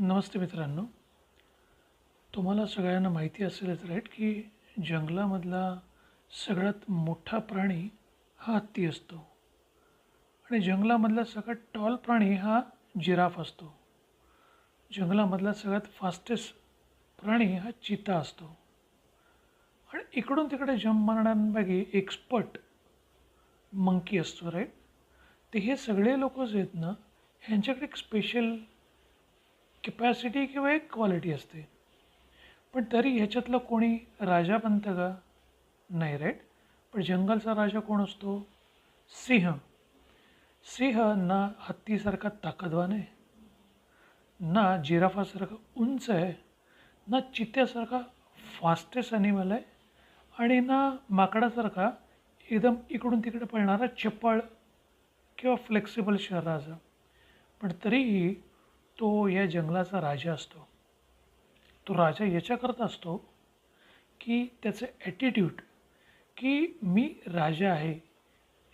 नमस्ते मित्रांनो. तुम्हाला सगळ्यांना माहिती असेलच राईट की जंगलामधला सगळ्यात मोठा प्राणी हा हत्ती असतो. आणि जंगलामधला सगळ्यात टॉल प्राणी हा जिराफ असतो. जंगलामधला सगळ्यात फास्टेस्ट प्राणी हा चिता असतो. आणि इकडून तिकडे जंप मारण्यापैकी एक्सपर्ट मंकी असतो राईट. ते हे सगळे लोक जे आहेत ना ह्यांच्याकडे एक स्पेशल कॅपॅसिटी किंवा एक क्वालिटी असते. पण तरी ह्याच्यातलं कोणी राजा बनतं का? नाही राईट पण जंगलचा राजा कोण असतो? सिंह. सिंह ना हत्तीसारखा ताकदवान आहे. ना जिराफासारखा उंच आहे ना चित्त्यासारखा फास्टेस्ट ॲनिमल आहे आणि ना माकडासारखा एकदम इकडून तिकडे पळणारा चपळ किंवा फ्लेक्सिबल शरीराचा पण तरीही तो या जंगलाचा राजा असतो. तो राजा याच्याकरता असतो की त्याचं ॲटिट्यूड की मी राजा आहे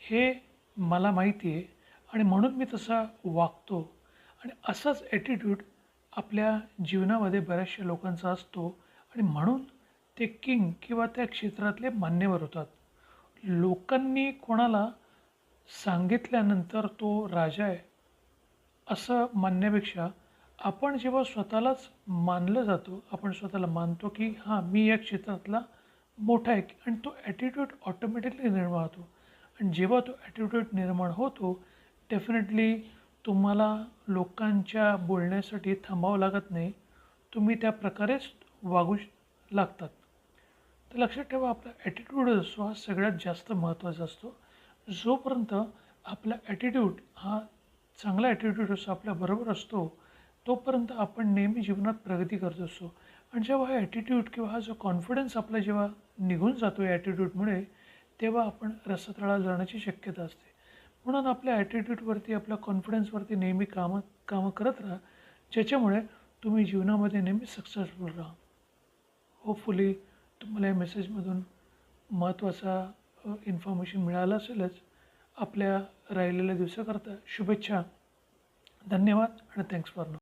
हे मला माहिती आहे आणि म्हणून मी तसा वागतो. आणि असाच ॲटिट्यूड आपल्या जीवनामध्ये बऱ्याचशा लोकांचा असतो आणि म्हणून ते किंग किंवा त्या क्षेत्रातले मान्यवर होतात. लोकांनी कोणाला सांगितल्यानंतर तो राजा आहे असं मानण्यापेक्षा आपण जेव्हा स्वतःलाच मानलं जातो आपण स्वतःला मानतो की हां मी या क्षेत्रातला मोठा आहे. आणि तो ॲटिट्यूड ऑटोमॅटिकली निर्माण होतो. आणि जेव्हा तो ॲटिट्यूड निर्माण होतो डेफिनेटली तुम्हाला लोकांच्या बोलण्यासाठी थांबावं लागत नाही. तुम्ही त्या प्रकारेच वागू लागतात. तर लक्षात ठेवा आपला ॲटिट्यूड असतो हा सगळ्यात जास्त महत्त्वाचा असतो. जोपर्यंत आपला ॲटिट्यूड हा चांगला ॲटिट्यूड असतो आपल्याबरोबर असतो तोपर्यंत आपण नेहमी जीवनात प्रगती करत असतो. आणि जेव्हा हा ॲटिट्यूड किंवा हा जो कॉन्फिडन्स आपला जेव्हा निघून जातो या ॲटिट्यूडमुळे तेव्हा आपण रसतळाला जाण्याची शक्यता असते. म्हणून आपल्या ॲटिट्यूडवरती आपल्या कॉन्फिडन्सवरती नेहमी कामं कामं करत राहा ज्याच्यामुळे तुम्ही जीवनामध्ये नेहमी सक्सेसफुल राहा. होपफुली तुम्हाला या मेसेजमधून महत्त्वाचा इन्फॉर्मेशन मिळालं असेलच. आपल्या राहिलेल्या दिवसाकरता शुभेच्छा. धन्यवाद आणि थँक्स फॉर नो